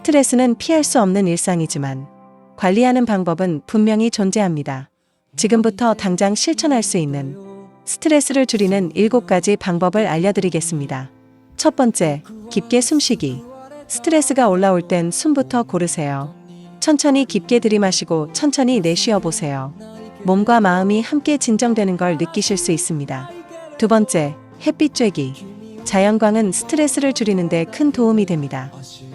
스트레스는 피할 수 없는 일상이지만 관리하는 방법은 분명히 존재합니다. 지금부터 당장 실천할 수 있는 스트레스를 줄이는 7가지 방법을 알려드리겠습니다. 첫 번째, 깊게 숨쉬기. 스트레스가 올라올 땐 숨부터 고르세요. 천천히 깊게 들이마시고 천천히 내쉬어 보세요. 몸과 마음이 함께 진정되는 걸 느끼실 수 있습니다. 두 번째, 햇빛 쬐기. 자연광은 스트레스를 줄이는데 큰 도움이 됩니다.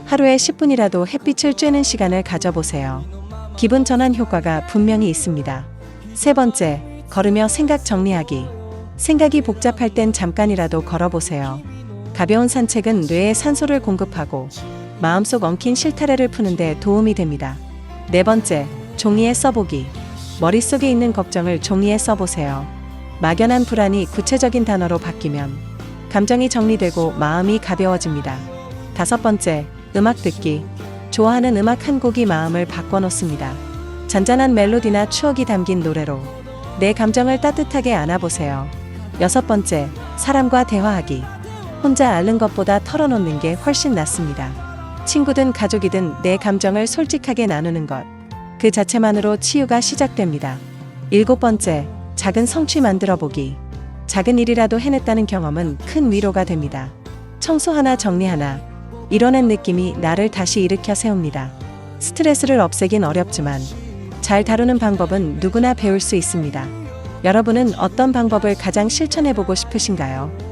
하루에 10분이라도 햇빛을 쬐는 시간을 가져보세요. 기분 전환 효과가 분명히 있습니다. 세 번째, 걸으며 생각 정리하기. 생각이 복잡할 땐 잠깐이라도 걸어보세요. 가벼운 산책은 뇌에 산소를 공급하고 마음속 엉킨 실타래를 푸는데 도움이 됩니다. 네 번째, 종이에 써보기. 머릿속에 있는 걱정을 종이에 써보세요. 막연한 불안이 구체적인 단어로 바뀌면 감정이 정리되고 마음이 가벼워집니다. 다섯 번째, 음악 듣기. 좋아하는 음악 한 곡이 마음을 바꿔놓습니다. 잔잔한 멜로디나 추억이 담긴 노래로 내 감정을 따뜻하게 안아보세요. 여섯 번째, 사람과 대화하기. 혼자 앓는 것보다 털어놓는 게 훨씬 낫습니다. 친구든 가족이든 내 감정을 솔직하게 나누는 것. 그 자체만으로 치유가 시작됩니다. 일곱 번째, 작은 성취 만들어 보기. 작은 일이라도 해냈다는 경험은 큰 위로가 됩니다. 청소 하나 정리 하나. 이뤄낸 느낌이 나를 다시 일으켜 세웁니다. 스트레스를 없애긴 어렵지만 잘 다루는 방법은 누구나 배울 수 있습니다. 여러분은 어떤 방법을 가장 실천해 보고 싶으신가요?